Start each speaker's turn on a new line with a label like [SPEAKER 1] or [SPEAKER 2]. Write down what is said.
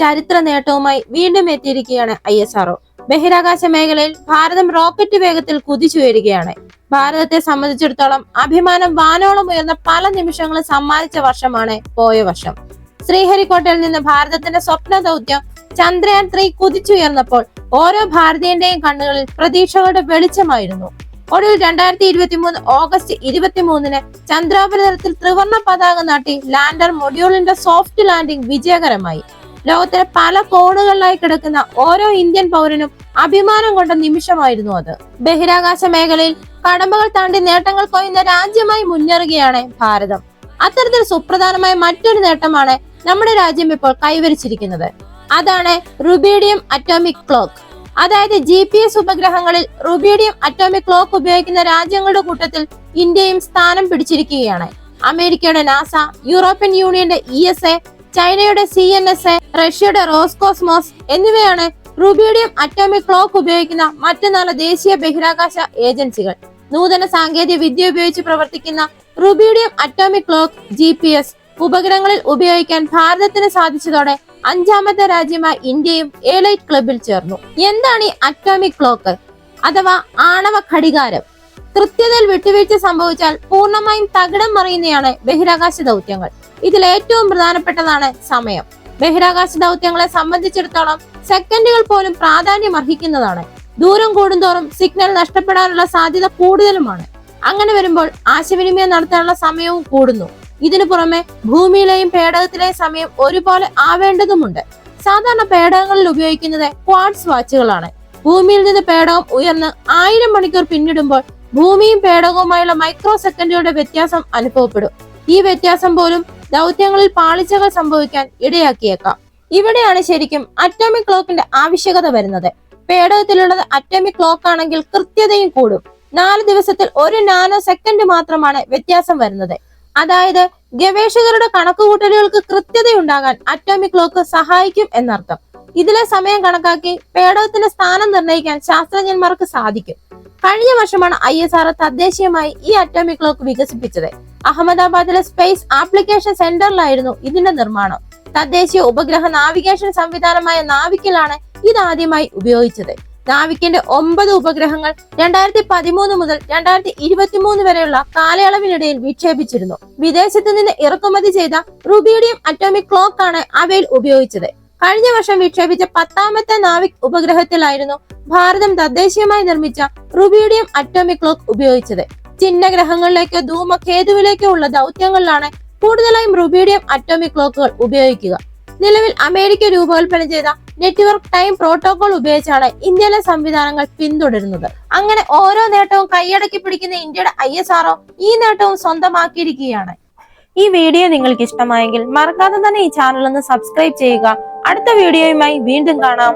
[SPEAKER 1] ചരിത്ര നേട്ടവുമായി വീണ്ടും എത്തിയിരിക്കുകയാണ് ഐ എസ് ആർഒ ബഹിരാകാശ മേഖലയിൽ ഭാരതം റോക്കറ്റ് വേഗത്തിൽ കുതിച്ചുയരുകയാണ് ഭാരതത്തെ സംബന്ധിച്ചിടത്തോളം അഭിമാനം വാനോളം ഉയർന്ന പല നിമിഷങ്ങളും സമ്മാനിച്ച വർഷമാണ് പോയ വർഷം. ശ്രീഹരിക്കോട്ടയിൽ നിന്ന് ഭാരതത്തിന്റെ സ്വപ്ന ദൗത്യം ചന്ദ്രയാൻ ത്രീ കുതിച്ചുയർന്നപ്പോൾ ഓരോ ഭാരതീയന്റെയും കണ്ണുകളിൽ പ്രതീക്ഷകളുടെ വെളിച്ചമായിരുന്നു. ഒടുവിൽ രണ്ടായിരത്തി ഇരുപത്തി മൂന്ന് ഓഗസ്റ്റ് ഇരുപത്തി മൂന്നിന് ചന്ദ്രോപരിതലത്തിൽ ത്രിവർണ പതാക നാട്ടി ലാൻഡർ മൊഡ്യൂളിന്റെ സോഫ്റ്റ് ലാൻഡിംഗ് വിജയകരമായി. ലോകത്തിലെ പല കോണുകളിലായി കിടക്കുന്ന ഓരോ ഇന്ത്യൻ പൗരനും അഭിമാനം കൊണ്ട നിമിഷമായിരുന്നു അത്. ബഹിരാകാശ മേഖലയിൽ കടമ്പകൾ താണ്ടി നേട്ടങ്ങൾ കൊയ്യുന്ന രാജ്യമായി മുന്നേറുകയാണ് ഭാരതം. അത്തരത്തിൽ സുപ്രധാനമായ മറ്റൊരു നേട്ടമാണ് നമ്മുടെ രാജ്യം ഇപ്പോൾ കൈവരിച്ചിരിക്കുന്നത്. അതാണ് റുബീഡിയം അറ്റോമിക് ക്ലോക്ക്. അതായത് ജി പി എസ് ഉപഗ്രഹങ്ങളിൽ റുബീഡിയം അറ്റോമിക് ക്ലോക്ക് ഉപയോഗിക്കുന്ന രാജ്യങ്ങളുടെ കൂട്ടത്തിൽ ഇന്ത്യയും സ്ഥാനം പിടിച്ചിരിക്കുകയാണ്. അമേരിക്കയുടെ നാസ യൂറോപ്യൻ യൂണിയന്റെ ഇ എസ് എ ചൈനയുടെ സി എൻ എസ് എ റഷ്യയുടെ റോസ്കോസ്മോസ് എന്നിവയാണ് റുബീഡിയം അറ്റോമിക് ക്ലോക്ക് ഉപയോഗിക്കുന്ന മറ്റു നാല് ദേശീയ ബഹിരാകാശ ഏജൻസികൾ. നൂതന സാങ്കേതിക വിദ്യ ഉപയോഗിച്ച് പ്രവർത്തിക്കുന്ന rubidium atomic clock G P S ഉപഗ്രഹങ്ങളിൽ ഉപയോഗിക്കാൻ ഭാരതത്തിന് സാധിച്ചതോടെ അഞ്ചാമത്തെ രാജ്യമായി ഇന്ത്യയും എലൈറ്റ് ക്ലബിൽ ചേർന്നു. എന്താണ് ഈ അറ്റോമിക് ക്ലോക്ക്? അഥവാ ആണവ ഘടികാരം. കൃത്യതയിൽ വിട്ടുവീഴ്ച സംഭവിച്ചാൽ പൂർണമായും തകിടം മറിയുന്നതാണ് ബഹിരാകാശ ദൗത്യങ്ങൾ. ഇതിൽ ഏറ്റവും പ്രധാനപ്പെട്ടതാണ് സമയം. ബഹിരാകാശ ദൗത്യങ്ങളെ സംബന്ധിച്ചിടത്തോളം സെക്കൻഡുകൾ പോലും പ്രാധാന്യം അർഹിക്കുന്നതാണ്. ദൂരം കൂടുന്തോറും സിഗ്നൽ നഷ്ടപ്പെടാനുള്ള സാധ്യത കൂടുതലുമാണ്. അങ്ങനെ വരുമ്പോൾ ആശയവിനിമയം നടത്താനുള്ള സമയവും കൂടുന്നു. ഇതിനു പുറമെ ഭൂമിയിലെയും പേടകത്തിലെയും സമയം ഒരുപോലെ ആവേണ്ടതുമുണ്ട്. സാധാരണ പേടകങ്ങളിൽ ഉപയോഗിക്കുന്നത് ക്വാഡ്സ് വാച്ചുകളാണ്. ഭൂമിയിൽ നിന്ന് പേടകം ഉയർന്ന് ആയിരം മണിക്കൂർ പിന്നിടുമ്പോൾ ഭൂമിയും പേടകവുമായുള്ള മൈക്രോ സെക്കൻഡുകളുടെ വ്യത്യാസം അനുഭവപ്പെടും. ഈ വ്യത്യാസം പോലും ദൗത്യങ്ങളിൽ പാളിച്ചകൾ സംഭവിക്കാൻ ഇടയാക്കിയേക്കാം. ഇവിടെയാണ് ശരിക്കും അറ്റോമിക് ക്ലോക്കിന്റെ ആവശ്യകത വരുന്നത്. പേടകത്തിലുള്ളത് അറ്റോമിക് ക്ലോക്ക് ആണെങ്കിൽ കൃത്യതയും കൂടും. നാല് ദിവസത്തിൽ ഒരു നാനോ സെക്കൻഡ് മാത്രമാണ് വ്യത്യാസം വരുന്നത്. അതായത് ഗവേഷകരുടെ കണക്കുകൂട്ടലുകൾക്ക് കൃത്യതയുണ്ടാകാൻ അറ്റോമിക് ക്ലോക്ക് സഹായിക്കും എന്നർത്ഥം. ഇതിലെ സമയം കണക്കാക്കി പേടകത്തിന്റെ സ്ഥാനം നിർണയിക്കാൻ ശാസ്ത്രജ്ഞന്മാർക്ക് സാധിക്കും. കഴിഞ്ഞ വർഷമാണ് ഐ എസ് ആർ തദ്ദേശീയമായി ഈ അറ്റോമിക് ക്ലോക്ക് വികസിപ്പിച്ചത്. അഹമ്മദാബാദിലെ സ്പേസ് ആപ്ലിക്കേഷൻ സെന്ററിലായിരുന്നു ഇതിന്റെ നിർമ്മാണം. തദ്ദേശീയ ഉപഗ്രഹ നാവിഗേഷൻ സംവിധാനമായ നാവിക്കിലാണ് ഇതാദ്യമായി ഉപയോഗിച്ചത്. നാവിക്കിന്റെ ഒമ്പത് ഉപഗ്രഹങ്ങൾ രണ്ടായിരത്തി പതിമൂന്ന് മുതൽ രണ്ടായിരത്തി ഇരുപത്തിമൂന്ന് വരെയുള്ള കാലയളവിനിടയിൽ വിക്ഷേപിച്ചിരുന്നു. വിദേശത്ത് നിന്ന് ഇറക്കുമതി ചെയ്ത റുബീഡിയം അറ്റോമിക് ക്ലോക്ക് ആണ് അവയിൽ ഉപയോഗിച്ചത്. കഴിഞ്ഞ വർഷം വിക്ഷേപിച്ച പത്താമത്തെ നാവിക് ഉപഗ്രഹത്തിലായിരുന്നു ഭാരതം തദ്ദേശീയമായി നിർമ്മിച്ച റുബീഡിയം അറ്റോമിക് ക്ലോക്ക് ഉപയോഗിച്ചത്. ചിഹ്നഗ്രഹങ്ങളിലേക്കോ ധൂമകേതുവിലേക്കോ ഉള്ള ദൗത്യങ്ങളിലാണ് കൂടുതലായും റുബീഡിയം അറ്റോമിക് ക്ലോക്കുകൾ ഉപയോഗിക്കുക. നിലവിൽ അമേരിക്ക രൂപകൽപ്പന ചെയ്ത നെറ്റ്വർക്ക് ടൈം പ്രോട്ടോകോൾ ഉപയോഗിച്ചാണ് ഇന്ത്യയിലെ സംവിധാനങ്ങൾ പിന്തുടരുന്നത്. അങ്ങനെ ഓരോ നേട്ടവും കൈയടക്കി പിടിക്കുന്ന ഇന്ത്യയുടെ ഐ എസ് ആർഒ ഈ നേട്ടവും സ്വന്തമാക്കിയിരിക്കുകയാണ്. ഈ വീഡിയോ നിങ്ങൾക്ക് ഇഷ്ടമായെങ്കിൽ മറക്കാതെ തന്നെ ഈ ചാനൽ ഒന്ന് സബ്സ്ക്രൈബ് ചെയ്യുക. അടുത്ത വീഡിയോയുമായി വീണ്ടും കാണാം.